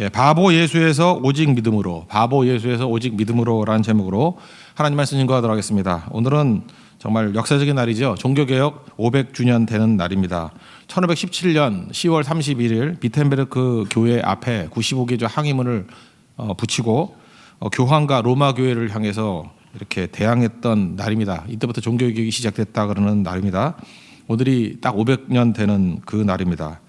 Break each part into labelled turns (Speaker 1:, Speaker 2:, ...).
Speaker 1: 예, 바보 예수에서 오직 믿음으로 바보 예수에서 오직 믿음으로라는 제목으로 하나님 말씀 인거하도록 하겠습니다. 오늘은 정말 역사적인 날이죠. 종교개혁 500주년 되는 날입니다. 1517년 10월 31일 비텐베르크 교회 앞에 95개조 항의문을 어, 붙이고 어, 교황과 로마 교회를 향해서 이렇게 대항했던 날입니다. 이때부터 종교개혁이 시작됐다 그러는 날입니다. 오늘이 딱 500년 되는 그 날입니다.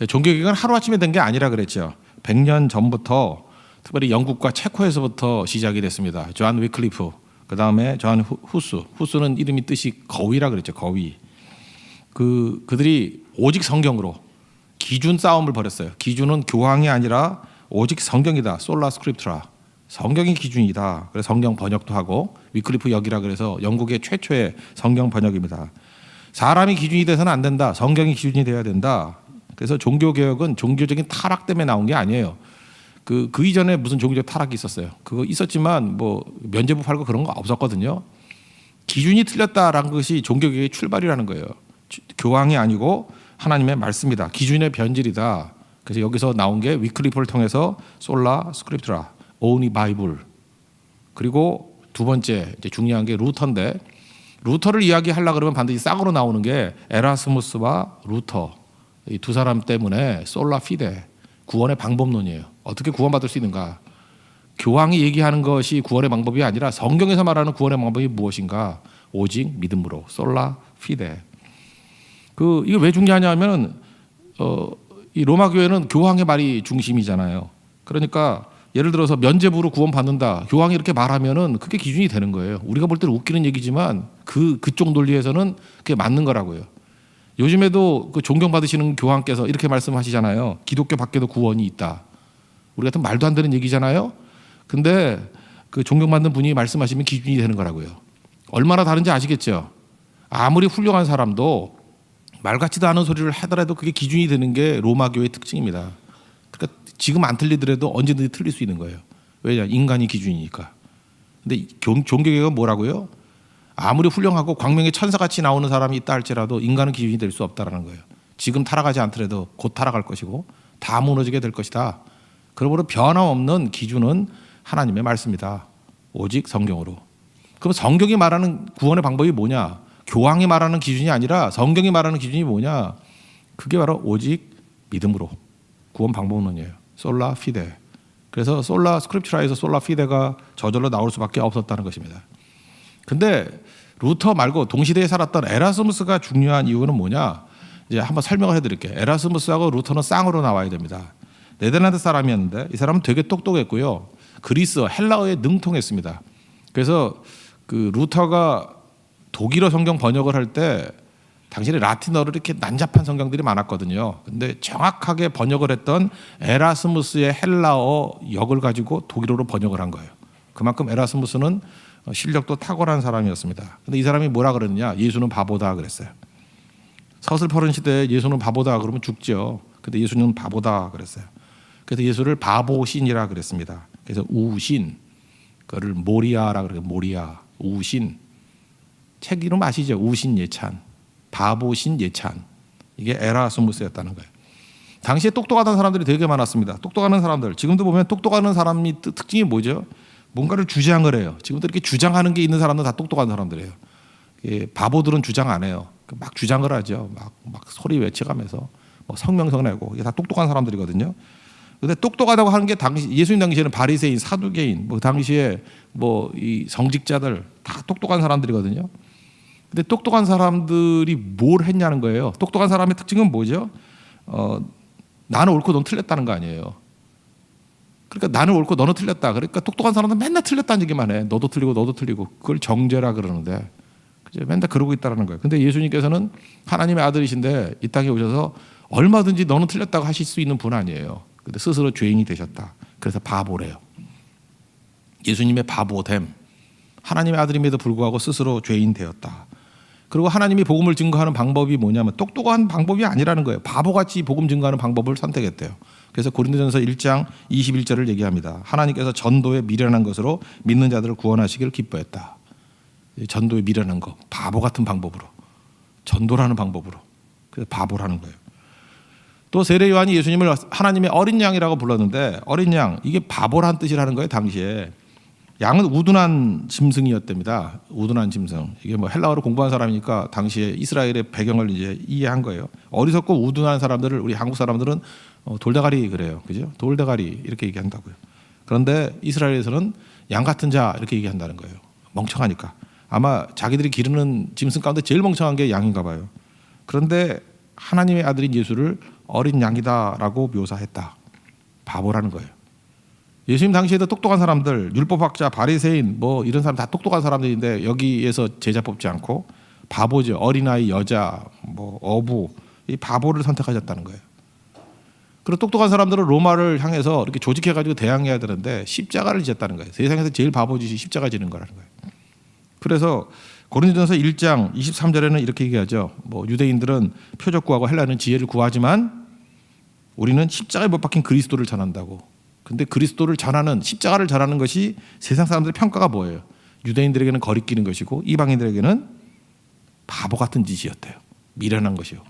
Speaker 1: 예, 종교개혁은 하루아침에 된 게 아니라 그랬죠. 100년 전부터 특별히 영국과 체코에서부터 시작이 됐습니다. 조한 위클리프, 그 다음에 후- 후스, 후스는 이름이 뜻이 거위라 그랬죠. 거위. 그 그들이 오직 성경으로 기준 싸움을 벌였어요. 기준은 교황이 아니라 오직 성경이다. 솔라 스크립트라. 성경이 기준이다. 그래서 성경 번역도 하고 위클리프 역이라 그래서 영국의 최초의 성경 번역입니다. 사람이 기준이 돼서는 안 된다. 성경이 기준이 돼야 된다. 그래서 종교 개혁은 종교적인 타락 때문에 나온 게 아니에요. 그, 그 이전에 무슨 종교적 타락이 있었어요. 그거 있었지만 뭐 면제부 팔고 그런 거 없었거든요. 기준이 틀렸다라는 것이 종교개혁의 출발이라는 거예요. 주- 교황이 아니고 하나님의 말씀이다. 기준의 변질이다. 그래서 여기서 나온 게 위클리프를 통해서 솔라 스크립트라, 오니 바이블. 그리고 두 번째 이제 중요한 게 루터인데 루터를 이야기하려 그러면 반드시 싹으로 나오는 게 에라스무스와 루터 이 두 사람 때문에 솔라 피데 구원의 방법론이에요. 어떻게 구원받을 수 있는가? 교황이 얘기하는 것이 구원의 방법이 아니라 성경에서 말하는 구원의 방법이 무엇인가? 오직 믿음으로 솔라 피데. 그 이게 왜 중요하냐면은 어, 이 로마 교회는 교황의 말이 중심이잖아요. 그러니까 예를 들어서 면죄부로 구원 받는다. 교황이 이렇게 말하면은 그게 기준이 되는 거예요. 우리가 볼 때는 웃기는 얘기지만 그 그쪽 논리에서는 그게 맞는 거라고요. 요즘에도 그 존경받으시는 교황께서 이렇게 말씀하시잖아요. 기독교 밖에도 구원이 있다. 우리 같은 말도 안 되는 얘기잖아요. 근데 그 존경받는 분이 말씀하시면 기준이 되는 거라고요. 얼마나 다른지 아시겠죠? 아무리 훌륭한 사람도 말 같지도 않은 소리를 하더라도 그게 기준이 되는 게 로마 교회의 특징입니다. 그러니까 지금 안 틀리더라도 언제든지 틀릴 수 있는 거예요. 왜냐? 인간이 기준이니까. 근데 이 종- 종교개혁은 뭐라고요? 아무리 훌륭하고 광명의 천사같이 나오는 사람이 있다 할지라도 인간은 기준이 될 수 없다라는 거예요. 지금 타락하지 않더라도 곧 타락할 것이고 다 무너지게 될 것이다. 그러므로 변함없는 기준은 하나님의 말씀이다. 오직 성경으로. 그럼 성경이 말하는 구원의 방법이 뭐냐? 교황이 말하는 기준이 아니라 성경이 말하는 기준이 뭐냐? 그게 바로 오직 믿음으로 구원 방법론이에요. 솔라 피데. 그래서 솔라 스크립트라에서 솔라 피데가 저절로 나올 수밖에 없었다는 것입니다. 근데 루터 말고 동시대에 살았던 에라스무스가 중요한 이유는 뭐냐? 이제 한번 설명을 해드릴게요. 에라스무스하고 루터는 쌍으로 나와야 됩니다. 네덜란드 사람이었는데 이 사람은 되게 똑똑했고요. 그리스, 헬라어에 능통했습니다. 그래서 그 루터가 독일어 성경 번역을 할 때 당신이 라틴어로 이렇게 난잡한 성경들이 많았거든요. 근데 정확하게 번역을 했던 에라스무스의 헬라어 역을 가지고 독일어로 번역을 한 거예요. 그만큼 에라스무스는 어, 실력도 탁월한 사람이었습니다. 근데 이 사람이 뭐라 그러느냐? 예수는 바보다 그랬어요. 서슬퍼른 시대에 예수는 바보다 그러면 죽죠. 근데 예수는 바보다 그랬어요. 그래서 예수를 바보신이라 그랬습니다. 그래서 우신 그를 모리아라 그래요. 모리아 우신 책 이름 아시죠? 우신 예찬 바보신 예찬 이게 에라스무스였다는 거예요. 당시에 똑똑하던 사람들이 되게 많았습니다. 똑똑하는 사람들 지금도 보면 똑똑하는 사람이 특- 특징이 뭐죠? 뭔가를 주장을 해요. 지금도 이렇게 주장하는 게 있는 사람들은 다 똑똑한 사람들이에요. 예, 바보들은 주장 안 해요. 그막 주장을 하죠. 막, 막 소리 외쳐가면서 뭐 성명서 내고 이게 다 똑똑한 사람들이거든요. 근데 똑똑하다고 하는 게 당시 예수님 당시에는 바리새인, 사두개인, 뭐 당시에 뭐 이 성직자들 다 똑똑한 사람들이거든요. 근데 똑똑한 사람들이 뭘 했냐는 거예요. 똑똑한 사람의 특징은 뭐죠? 어, 나는 옳고 넌 틀렸다는 거 아니에요. 그러니까 나는 옳고 너는 틀렸다. 그러니까 똑똑한 사람은 맨날 틀렸다는 얘기만 해. 너도 틀리고 너도 틀리고 그걸 정죄라 그러는데 그죠? 맨날 그러고 있다라는 거예요. 근데 예수님께서는 하나님의 아들이신데 이 땅에 오셔서 얼마든지 너는 틀렸다고 하실 수 있는 분 아니에요. 근데 스스로 죄인이 되셨다. 그래서 바보래요. 예수님의 바보됨. 하나님의 아들임에도 불구하고 스스로 죄인 되었다. 그리고 하나님이 복음을 증거하는 방법이 뭐냐면 똑똑한 방법이 아니라는 거예요. 바보같이 복음 증거하는 방법을 선택했대요. 그래서 고린도전서 1장 21절을 얘기합니다. 하나님께서 전도에 미련한 것으로 믿는 자들을 구원하시기를 기뻐했다. 이 전도에 미련한 거, 바보 같은 방법으로 전도라는 방법으로 그래서 바보라는 거예요. 또 세례 요한이 예수님을 하나님의 어린 양이라고 불렀는데 어린 양 이게 바보란 뜻이라는 거예요 당시에 양은 우둔한 짐승이었답니다. 우둔한 짐승. 이게 뭐 헬라어로 공부한 사람이니까 당시에 이스라엘의 배경을 이제 이해한 거예요. 어리석고 우둔한 사람들을 우리 한국 사람들은 어, 돌대가리 그래요. 그죠? 돌대가리 이렇게 얘기한다고요. 그런데 이스라엘에서는 양 같은 자 이렇게 얘기한다는 거예요. 멍청하니까. 아마 자기들이 기르는 짐승 가운데 제일 멍청한 게 양인가 봐요. 그런데 하나님의 아들인 예수를 어린 양이다라고 묘사했다. 바보라는 거예요. 예수님 당시에도 똑똑한 사람들, 율법학자, 바리새인 뭐 이런 사람 다 똑똑한 사람들인데 여기에서 제자 뽑지 않고 바보죠. 어린아이, 여자, 뭐 어부 이 바보를 선택하셨다는 거예요. 그리고 똑똑한 사람들은 로마를 향해서 이렇게 조직해 가지고 대항해야 되는데 십자가를 지었다는 거예요. 세상에서 제일 바보 짓이 십자가 지는 거라는 거예요. 그래서 고린도전서 1장 23절에는 이렇게 얘기하죠. 뭐 유대인들은 표적 구하고 헬라는 지혜를 구하지만 우리는 십자가에 못 박힌 그리스도를 전한다고. 근데 그리스도를 전하는 십자가를 전하는 것이 세상 사람들의 평가가 뭐예요? 유대인들에게는 거리끼는 것이고 이방인들에게는 바보 같은 짓이었대요. 미련한 것이요.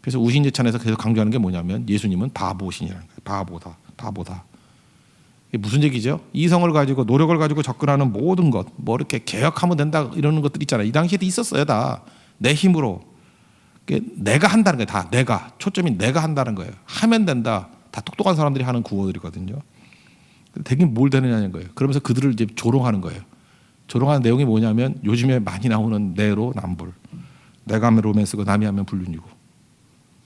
Speaker 1: 그래서 우신제찬에서 계속 강조하는 게 뭐냐면 예수님은 바보신이라는 거예요. 바보다, 바보다. 이게 무슨 얘기죠? 이성을 가지고 노력을 가지고 접근하는 모든 것, 뭐 이렇게 개혁하면 된다 이러는 것들 있잖아요. 이 당시에도 있었어요, 다. 내 힘으로. 내가 한다는 거예요, 다. 내가. 초점이 내가 한다는 거예요. 하면 된다. 다 똑똑한 사람들이 하는 구호들이거든요. 되긴 뭘 되느냐는 거예요. 그러면서 그들을 이제 조롱하는 거예요. 조롱하는 내용이 뭐냐면 요즘에 많이 나오는 내로 남불. 내가 하면 로맨스고 남이 하면 불륜이고.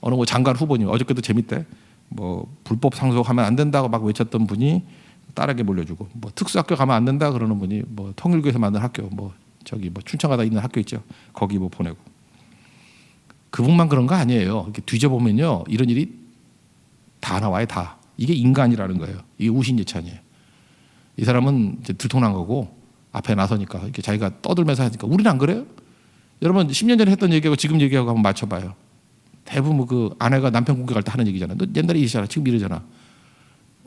Speaker 1: 어느 뭐 장관 후보님 어저께도 재밌대. 뭐 불법 상속하면 안 된다고 막 외쳤던 분이 딸에게 물려주고 뭐 특수학교 가면 안 된다 그러는 분이 뭐 통일교에서 만든 학교 뭐 저기 뭐 춘천가다 있는 학교 있죠. 거기 뭐 보내고. 그분만 그런 거 아니에요. 이렇게 뒤져보면요. 이런 일이 다 나와요, 다. 이게 인간이라는 거예요. 이게 우신예찬이에요. 이 사람은 이제 들통난 거고 앞에 나서니까 이렇게 자기가 떠들면서 하니까 우리는 안 그래요? 여러분 10년 전에 했던 얘기하고 지금 얘기하고 한번 맞춰봐요. 대부분 그 아내가 남편 공격할 때 하는 얘기잖아. 너 옛날에 이러잖아. 지금 이러잖아.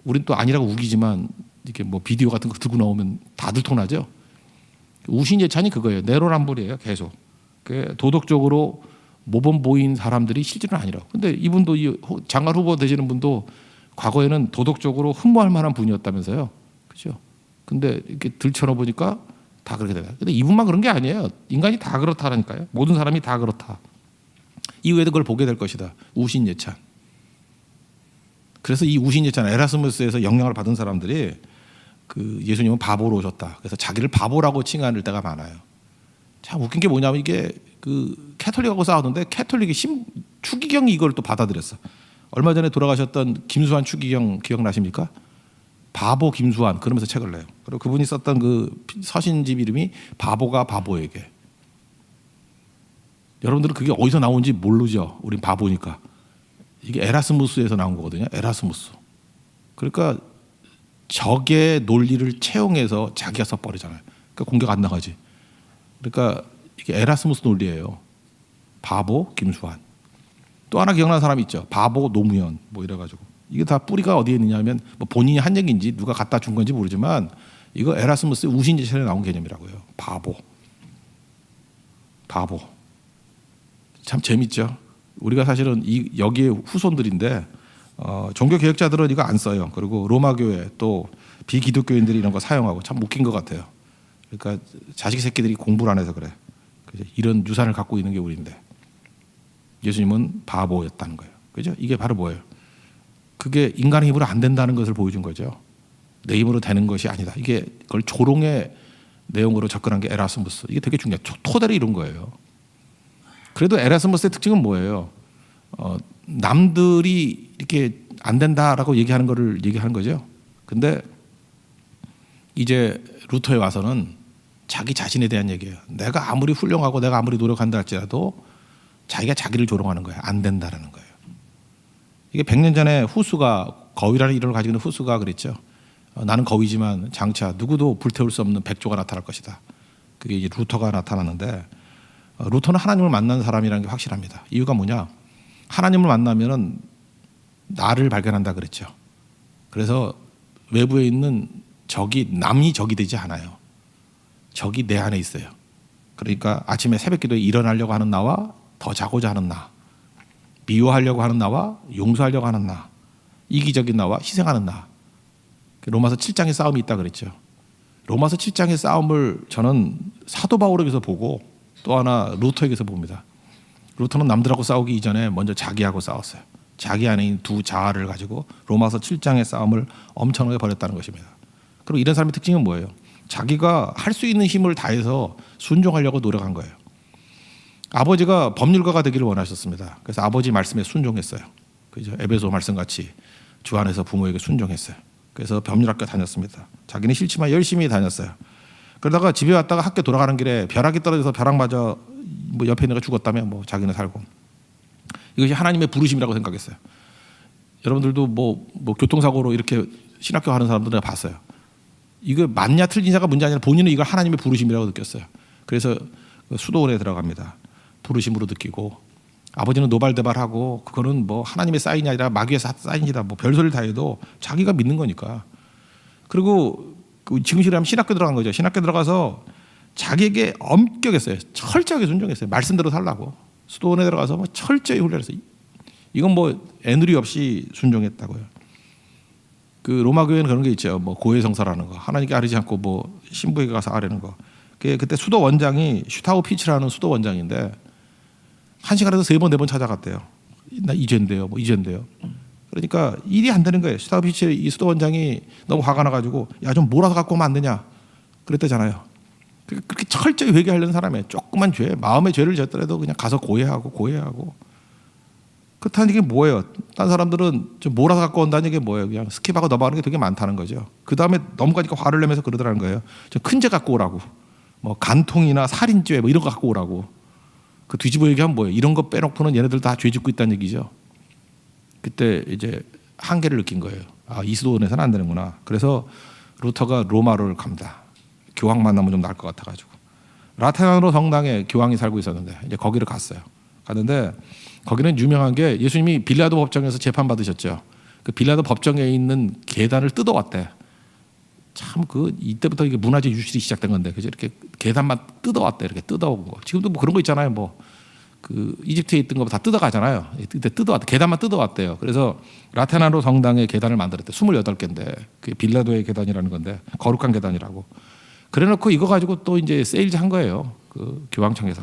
Speaker 1: 우린 또 아니라고 우기지만 이렇게 뭐 비디오 같은 거 들고 나오면 다 들통나죠. 우신예찬이 그거예요. 내로남불이에요. 계속. 그 도덕적으로 모범 보인 사람들이 실제는 아니라고. 근데 이분도 이 호- 장관 후보 되시는 분도 과거에는 도덕적으로 흠모할 만한 분이었다면서요. 그죠? 근데 이렇게 들춰놓 보니까 다 그렇게 돼요. 근데 이분만 그런 게 아니에요. 인간이 다 그렇다라니까요. 모든 사람이 다 그렇다. 이후에도 그걸 보게 될 것이다. 우신 예찬. 그래서 이 우신 예찬 에라스무스에서 영향을 받은 사람들이 그 예수님은 바보로 오셨다. 그래서 자기를 바보라고 칭하는 때가 많아요. 참 웃긴 게 뭐냐면 이게 그 캐톨릭하고 싸우는데 캐톨릭이 심, 추기경이 이걸 또 받아들였어. 얼마 전에 돌아가셨던 김수환 추기경 기억나십니까? 바보 김수환 그러면서 책을 내요. 그리고 그분이 썼던 그 서신집 이름이 바보가 바보에게. 여러분들은 그게 어디서 나온지 모르죠. 우린 바보니까. 이게 에라스무스에서 나온 거거든요. 에라스무스. 그러니까 적의 논리를 채용해서 자기가 써버리잖아요. 그러니까 공격 안 나가지. 그러니까 이게 에라스무스 논리예요. 바보 김수환. 또 하나 기억나는 사람 있죠. 바보 노무현 뭐 이래가지고 이게 다 뿌리가 어디에 있느냐면 뭐 본인이 한 얘기인지 누가 갖다 준 건지 모르지만 이거 에라스무스 우신제철에 나온 개념이라고요. 바보. 바보. 참 재밌죠. 우리가 사실은 이 여기에 후손들인데 어, 종교 개혁자들은 이거 안 써요. 그리고 로마 교회 또 비기독교인들이 이런 거 사용하고 참 웃긴 것 같아요. 그러니까 자식 새끼들이 공부를 안 해서 그래. 이런 유산을 갖고 있는 게 우리인데 예수님은 바보였다는 거예요. 그죠? 이게 바로 뭐예요? 그게 인간의 힘으로 안 된다는 것을 보여준 거죠. 내 힘으로 되는 것이 아니다. 이게 그걸 조롱의 내용으로 접근한 게 에라스무스. 이게 되게 중요해. 토대를 이룬 거예요. 그래도 에라스무스의 특징은 뭐예요? 어, 남들이 이렇게 안 된다라고 얘기하는 거를 얘기하는 거죠. 근데 이제 루터에 와서는 자기 자신에 대한 얘기예요. 내가 아무리 훌륭하고 내가 아무리 노력한다 할지라도 자기가 자기를 조롱하는 거예요. 안 된다라는 거예요. 이게 100년 전에 후수가 거위라는 이름을 가지고 있는 후수가 그랬죠. 어, 나는 거위지만 장차 누구도 불태울 수 없는 백조가 나타날 것이다. 그게 이제 루터가 나타났는데 어, 루터는 하나님을 만난 사람이라는 게 확실합니다. 이유가 뭐냐? 하나님을 만나면은 나를 발견한다 그랬죠. 그래서 외부에 있는 적이 남이 적이 되지 않아요. 적이 내 안에 있어요. 그러니까 아침에 새벽 기도에 일어나려고 하는 나와 더 자고자 하는 나. 미워하려고 하는 나와 용서하려고 하는 나, 이기적인 나와 희생하는 나. 로마서 7장의 싸움이 있다 그랬죠. 로마서 7장의 싸움을 저는 사도 바울에게서 보고 또 하나 루터에게서 봅니다. 루터는 남들하고 싸우기 이전에 먼저 자기하고 싸웠어요. 자기 안에 있는 두 자아를 가지고 로마서 7장의 싸움을 엄청나게 벌였다는 것입니다. 그리고 이런 사람의 특징은 뭐예요? 자기가 할 수 있는 힘을 다해서 순종하려고 노력한 거예요. 아버지가 법률가가 되기를 원하셨습니다. 그래서 아버지 말씀에 순종했어요. 그죠? 에베소 말씀 같이 주 안에서 부모에게 순종했어요. 그래서 법률학교 다녔습니다. 자기는 싫지만 열심히 다녔어요. 그러다가 집에 왔다가 학교 돌아가는 길에 벼락이 떨어져서 벼락 맞아 뭐 옆에 있는 애가 죽었다면 뭐 자기는 살고 이것이 하나님의 부르심이라고 생각했어요. 여러분들도 뭐, 뭐 교통사고로 이렇게 신학교 가는 사람들을 봤어요. 이거 맞냐 틀리냐가 문제 아니라 본인은 이걸 하나님의 부르심이라고 느꼈어요. 그래서 수도원에 들어갑니다. 부르심으로 느끼고 아버지는 노발대발하고 그거는 뭐 하나님의 사인이 아니라 마귀의 사- 사인이다. 뭐 별소리를 다 해도 자기가 믿는 거니까. 그리고 그 지금 시하면 신학교 들어간 거죠. 신학교 들어가서 자기에게 엄격했어요. 철저하게 순종했어요. 말씀대로 살라고. 수도원에 들어가서 뭐 철저히 훈련했어요. 이건 뭐 애누리 없이 순종했다고요. 그 로마 교회는 그런 게 있죠. 뭐 고해 성사라는 거. 하나님께 아뢰지 않고 뭐 신부에게 가서 아뢰는 거. 그게 그때 수도 원장이 슈타우 피치라는 수도 원장인데 한 시간에서 세 번 네 번 찾아갔대요. 나 이젠데요. 뭐 이젠데요. 그러니까 일이 안 되는 거예요. 피치 이 수도 원장이 너무 화가 나가지고 야 좀 몰아서 갖고 오면 안 되냐. 그랬대잖아요. 그- 그렇게 철저히 회개하려는 사람이에요. 조그만 죄, 마음의 죄를 졌더라도 그냥 가서 고해하고 고해하고. 그렇다는 게 뭐예요? 딴 사람들은 좀 몰아서 갖고 온다는 게 뭐예요? 그냥 스킵하고 넘어가는 게 되게 많다는 거죠. 그 다음에 넘어가니까 화를 내면서 그러더라는 거예요. 좀 큰 죄 갖고 오라고. 뭐 간통이나 살인죄 뭐 이런 거 갖고 오라고. 그 뒤집어 얘기하면 뭐예요? 이런 거 빼놓고는 얘네들 다 죄 짓고 있다는 얘기죠. 그때 이제 한계를 느낀 거예요. 아, 이수도원에서는 안 되는구나. 그래서 루터가 로마를 갑니다. 교황 만나면 좀 나을 것 같아가지고. 라테나로 성당에 교황이 살고 있었는데 이제 거기를 갔어요. 갔는데 거기는 유명한 게 예수님이 빌라도 법정에서 재판 받으셨죠. 그 빌라도 법정에 있는 계단을 뜯어왔대. 참 그 이때부터 이게 문화재 유실이 시작된 건데 그죠 이렇게 계단만 뜯어왔대 이렇게 뜯어온 거. 지금도 뭐 그런 거 있잖아요. 뭐 그 이집트에 있던 거다 뜯어가잖아요. 그때 뜯어왔대. 계단만 뜯어왔대요. 그래서 라테나로 성당의 계단을 만들었대. 28개인데 그게 빌라도의 계단이라는 건데 거룩한 계단이라고. 그래놓고 이거 가지고 또 이제 세일즈 한 거예요. 그 교황청에서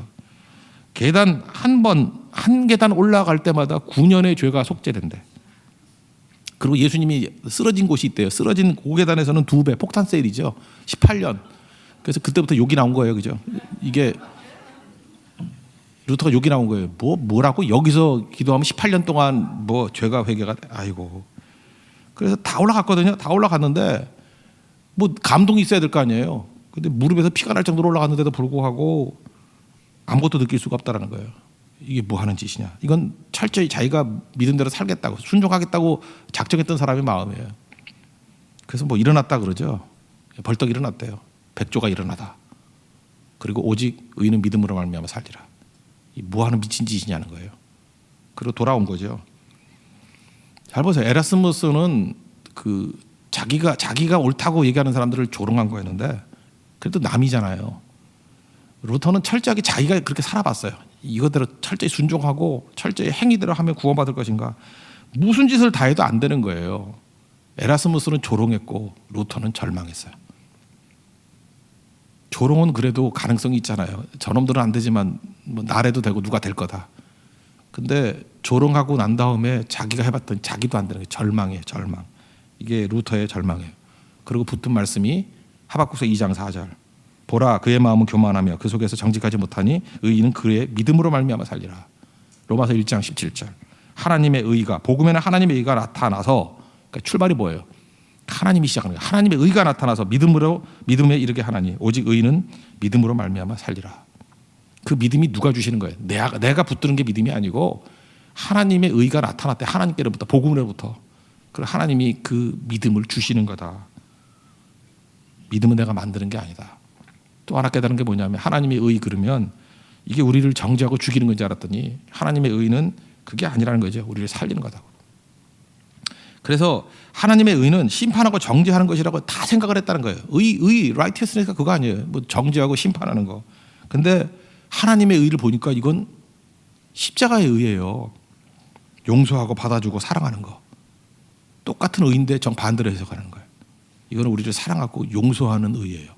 Speaker 1: 계단 한 번 한 계단 올라갈 때마다 9년의 죄가 속죄된대. 그리고 예수님이 쓰러진 곳이 있대요. 쓰러진 고 계단에서는 두 배 폭탄 세일이죠. 18년. 그래서 그때부터 욕이 나온 거예요, 그죠? 이게 루터가 욕이 나온 거예요. 뭐 뭐라고 여기서 기도하면 18년 동안 뭐 죄가 회개가 돼. 아이고. 그래서 다 올라갔거든요. 다 올라갔는데 뭐 감동이 있어야 될 거 아니에요. 근데 무릎에서 피가 날 정도로 올라갔는데도 불구하고 아무것도 느낄 수가 없다라는 거예요. 이게 뭐 하는 짓이냐? 이건 철저히 자기가 믿은 대로 살겠다고 순종하겠다고 작정했던 사람의 마음이에요. 그래서 뭐 일어났다 그러죠. 벌떡 일어났대요. 백조가 일어나다. 그리고 오직 의는 믿음으로 말미암아 살리라. 이뭐 하는 미친 짓이냐는 거예요. 그리고 돌아온 거죠. 잘 보세요. 에라스무스는 그 자기가 자기가 옳다고 얘기하는 사람들을 조롱한 거였는데 그래도 남이잖아요. 루터는 철저하게 자기가 그렇게 살아봤어요. 이거대로 철저히 순종하고 철저히 행위대로 하면 구원받을 것인가. 무슨 짓을 다 해도 안 되는 거예요. 에라스무스는 조롱했고 루터는 절망했어요. 조롱은 그래도 가능성이 있잖아요. 저놈들은 안 되지만 뭐 나래도 되고 누가 될 거다. 근데 조롱하고 난 다음에 자기가 해봤더니 자기도 안 되는 거예요. 절망이에요. 절망. 이게 루터의 절망이에요. 그리고 붙은 말씀이 하박국서 2장 4절. 보라 그의 마음은 교만하며 그 속에서 정직하지 못하니 의인은 그의 믿음으로 말미암아 살리라. 로마서 1장 17절. 하나님의 의가 복음에는 하나님의 의가 나타나서 그러니까 출발이 뭐예요? 하나님이 시작하는 거예요. 하나님의 의가 나타나서 믿음으로 믿음에 이르게 하나니 오직 의인은 믿음으로 말미암아 살리라. 그 믿음이 누가 주시는 거예요? 내가 내가 붙드는 게 믿음이 아니고 하나님의 의가 나타났대. 하나님께로부터 복음으로부터. 그리고 하나님이 그 믿음을 주시는 거다. 믿음은 내가 만드는 게 아니다. 또 하나 깨달은 게 뭐냐면 하나님의 의 그러면 이게 우리를 정죄하고 죽이는 건지 알았더니 하나님의 의는 그게 아니라는 거죠. 우리를 살리는 거다. 그래서 하나님의 의는 심판하고 정죄하는 것이라고 다 생각을 했다는 거예요. 의, 의, 라이티어스니까 그거 아니에요. 뭐 정죄하고 심판하는 거. 근데 하나님의 의를 보니까 이건 십자가의 의예요. 용서하고 받아주고 사랑하는 거. 똑같은 의인데 정반대로 해석하는 거예요. 이거는 우리를 사랑하고 용서하는 의예요.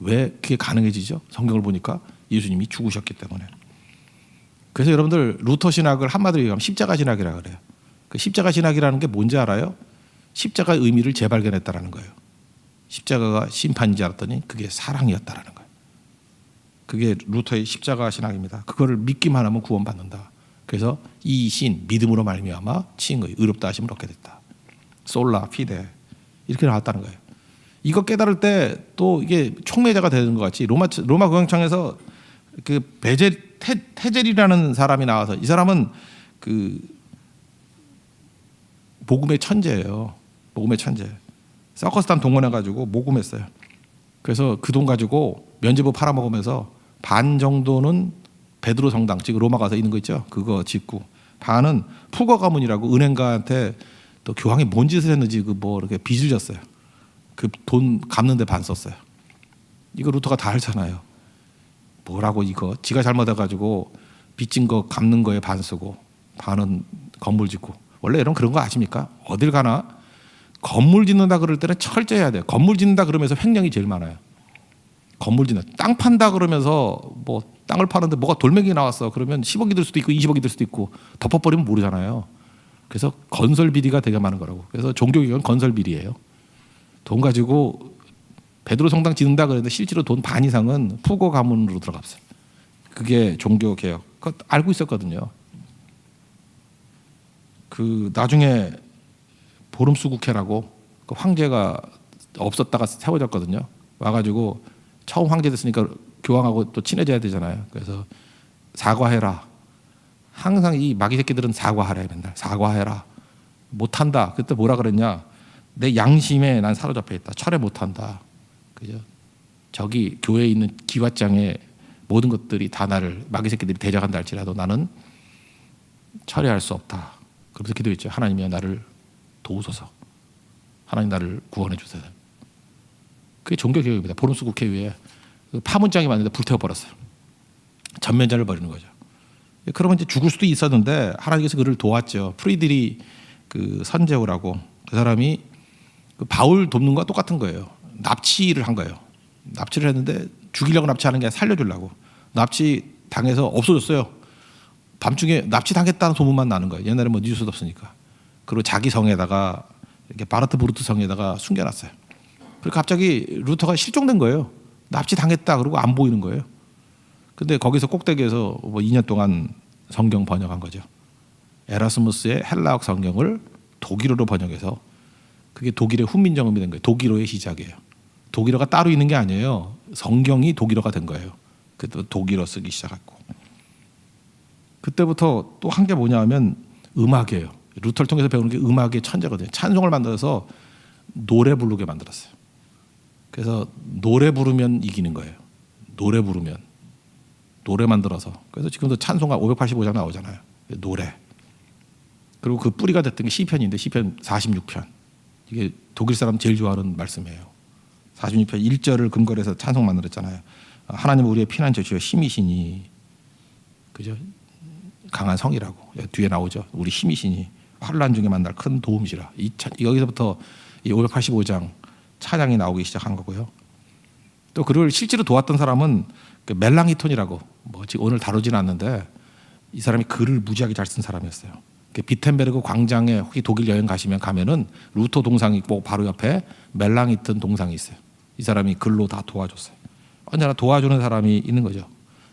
Speaker 1: 왜 그게 가능해지죠? 성경을 보니까 예수님이 죽으셨기 때문에. 그래서 여러분들 루터 신학을 한마디로 얘기하면 십자가 신학이라 그래요. 그 십자가 신학이라는 게 뭔지 알아요? 십자가의 의미를 재발견했다라는 거예요. 십자가가 심판인지 알았더니 그게 사랑이었다라는 거예요. 그게 루터의 십자가 신학입니다. 그거를 믿기만 하면 구원받는다. 그래서 이 신 믿음으로 말미암아 거예요. 의롭다 하심을 얻게 됐다. 솔라 피데 이렇게 나왔다는 거예요. 이거 깨달을 때 또 이게 촉매자가 되는 것 같이 로마 로마 구경청에서 그 테, 테젤이라는 사람이 나와서 이 사람은 그 복음의 천재예요. 복음의 천재. 서커스단 동원해 가지고 모금했어요. 그래서 그 돈 가지고 면제부 팔아먹으면서 반 정도는 베드로 성당 지금 로마 가서 있는 거 있죠. 그거 짓고 반은 푸거 가문이라고 은행가한테 또 교황이 뭔 짓을 했는지 그 뭐 이렇게 빚을 졌어요. 그 돈 갚는데 반 썼어요. 이거 루터가 다 알잖아요. 뭐라고 이거 지가 잘못해가지고 빚진 거 갚는 거에 반 쓰고 반은 건물 짓고 원래 이런 그런 거 아십니까? 어딜 가나 건물 짓는다 그럴 때는 철저해야 돼요. 건물 짓는다 그러면서 횡령이 제일 많아요. 건물 짓는 땅 판다 그러면서 뭐 땅을 파는데 뭐가 돌멩이 나왔어 그러면 10억이 들 수도 있고 20억이 들 수도 있고 덮어버리면 모르잖아요. 그래서 건설 비리가 되게 많은 거라고. 그래서 종교개혁은 건설 비리예요. 돈 가지고 베드로 성당 짓는다 그랬는데 실제로 돈 반 이상은 푸고 가문으로 들어갔어요. 그게 종교 개혁. 그 알고 있었거든요. 그 나중에 보름수국회라고 그 황제가 없었다가 세워졌거든요. 와가지고 처음 황제 됐으니까 교황하고 또 친해져야 되잖아요. 그래서 사과해라. 항상 이 마귀 새끼들은 사과하래 맨날 사과해라. 못한다. 그때 뭐라 그랬냐? 내 양심에 난 사로잡혀 있다. 철회 못한다. 그죠? 저기 교회에 있는 기왓장에 모든 것들이 다 나를 마귀 새끼들이 대적한다 할지라도 나는 철회할 수 없다. 그러면서 기도했죠. 하나님이 나를 도우소서. 하나님 나를 구원해 주세요. 그게 종교 개혁입니다. 보름수 국회의회 그 파문장이 왔는데 불태워 버렸어요. 전면전을 벌이는 거죠. 그러면 이제 죽을 수도 있었는데 하나님께서 그를 도왔죠. 프리들이 그 선제우라고 그 사람이 그 바울 돕는 거와 똑같은 거예요. 납치를 한 거예요. 납치를 했는데 죽이려고 납치하는 게 아니라 살려주려고. 납치 당해서 없어졌어요. 밤중에 납치 당했다는 소문만 나는 거예요. 옛날에 뭐 뉴스도 없으니까. 그리고 자기 성에다가 이렇게 바르트 부르트 성에다가 숨겨놨어요. 그리고 갑자기 루터가 실종된 거예요. 납치 당했다 그러고 안 보이는 거예요. 근데 거기서 꼭대기에서 뭐 2년 동안 성경 번역한 거죠. 에라스무스의 헬라어 성경을 독일어로 번역해서 그게 독일의 훈민정음이 된 거예요. 독일어의 시작이에요. 독일어가 따로 있는 게 아니에요. 성경이 독일어가 된 거예요. 그때 독일어 쓰기 시작했고 그때부터 또 한 게 뭐냐 하면 음악이에요. 루터를 통해서 배우는 게 음악의 천재거든요. 찬송을 만들어서 노래 부르게 만들었어요. 그래서 노래 부르면 이기는 거예요. 노래 부르면 노래 만들어서 그래서 지금도 찬송가 585장 나오잖아요. 노래. 그리고 그 뿌리가 됐던 게 시편인데 시편 46편. 이게 독일 사람 제일 좋아하는 말씀이에요. 46편 1절을 근거로 해서 찬송 만들었잖아요. 하나님 우리의 피난처시여 힘이시니 그죠? 강한 성이라고 뒤에 나오죠. 우리 힘이시니 환란 중에 만날 큰 도움이시라. 이 차, 여기서부터 이 585장 찬양이 나오기 시작한 거고요. 또 그를 실제로 도왔던 사람은 그 멜랑이톤이라고 뭐 지금 오늘 다루지는 않는데 이 사람이 글을 무지하게 잘 쓴 사람이었어요. 그 비텐베르그 광장에 혹시 독일 여행 가시면 가면은 루터 동상이 있고 바로 옆에 멜랑이톤 동상이 있어요. 이 사람이 글로 다 도와줬어요. 언제나 도와주는 사람이 있는 거죠.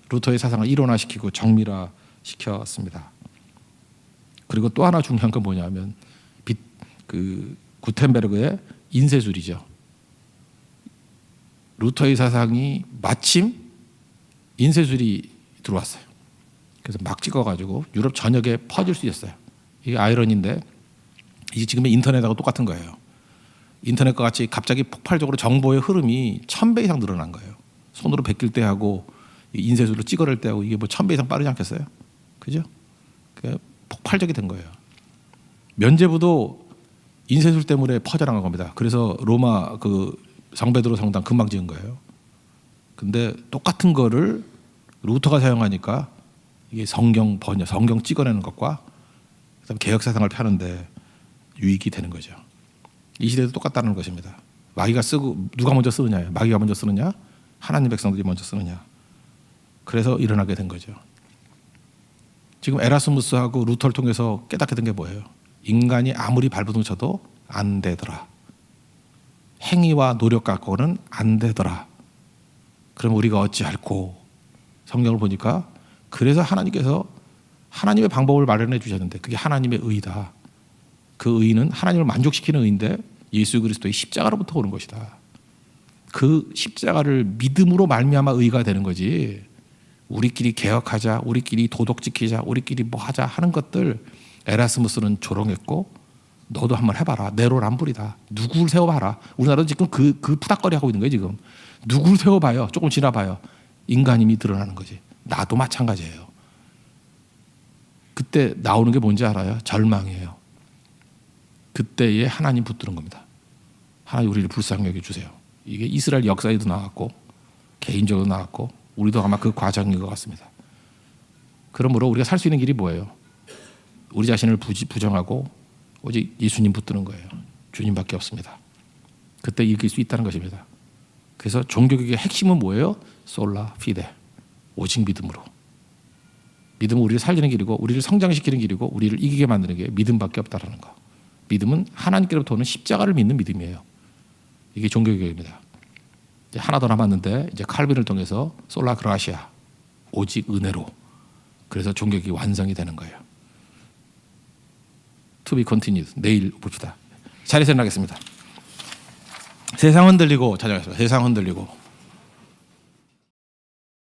Speaker 1: 루터의 사상을 일원화시키고 정밀화 시켰습니다. 그리고 또 하나 중요한 건 뭐냐면 비, 그 구텐베르그의 인쇄술이죠. 루터의 사상이 마침 인쇄술이 들어왔어요. 그래서 막 찍어가지고 유럽 전역에 퍼질 수 있었어요. 이게 아이러니인데 이게 지금의 인터넷하고 똑같은 거예요. 인터넷과 같이 갑자기 폭발적으로 정보의 흐름이 천 배 이상 늘어난 거예요. 손으로 베낄 때 하고 인쇄술로 찍어낼 때 하고 이게 뭐 천 배 이상 빠르지 않겠어요? 그죠? 그 폭발적이 된 거예요. 면제부도 인쇄술 때문에 퍼져나간 겁니다. 그래서 로마 그 성베드로 성당 금방 지은 거예요. 근데 똑같은 거를 루터가 사용하니까 이게 성경 번역, 성경 찍어내는 것과 그다음 개혁 사상을 펴는데 유익이 되는 거죠. 이 시대도 똑같다는 것입니다. 마귀가 쓰고 누가 먼저 쓰느냐? 마귀가 먼저 쓰느냐? 하나님 백성들이 먼저 쓰느냐? 그래서 일어나게 된 거죠. 지금 에라스무스하고 루터를 통해서 깨닫게 된 게 뭐예요? 인간이 아무리 발버둥 쳐도 안 되더라. 행위와 노력 갖고는 안 되더라. 그럼 우리가 어찌할꼬? 성경을 보니까 그래서 하나님께서 하나님의 방법을 마련해 주셨는데 그게 하나님의 의다. 그 의는 하나님을 만족시키는 의인데 예수 그리스도의 십자가로부터 오는 것이다. 그 십자가를 믿음으로 말미암아 의가 되는 거지. 우리끼리 개혁하자, 우리끼리 도덕 지키자, 우리끼리 뭐 하자 하는 것들 에라스무스는 조롱했고 너도 한번 해봐라. 내로남불이다. 누구를 세워봐라. 우리나라도 지금 그, 그 푸닥거리 하고 있는 거예요 지금. 누구를 세워봐요. 조금 지나봐요. 인간임이 드러나는 거지. 나도 마찬가지예요. 그때 나오는 게 뭔지 알아요? 절망이에요. 그때에 하나님 붙드는 겁니다. 하나님 우리를 불쌍히 여겨 주세요. 이게 이스라엘 역사에도 나왔고 개인적으로 나왔고 우리도 아마 그 과정인 것 같습니다. 그러므로 우리가 살 수 있는 길이 뭐예요? 우리 자신을 부정하고 오직 예수님 붙드는 거예요. 주님밖에 없습니다. 그때 이길 수 있다는 것입니다. 그래서 종교개혁의 핵심은 뭐예요? 솔라 피데 오직 믿음으로 믿음은 우리를 살리는 길이고 우리를 성장시키는 길이고 우리를 이기게 만드는 게 믿음밖에 없다라는 거. 믿음은 하나님께로부터 오는 십자가를 믿는 믿음이에요. 이게 종교개혁입니다. 하나 더 남았는데 이제 칼빈을 통해서 솔라 그라시아 오직 은혜로 그래서 종교개혁이 완성이 되는 거예요. To be continued. 내일 봅시다. 자리에서 일어나겠습니다. 세상 흔들리고 찾아가겠습니다. 세상 흔들리고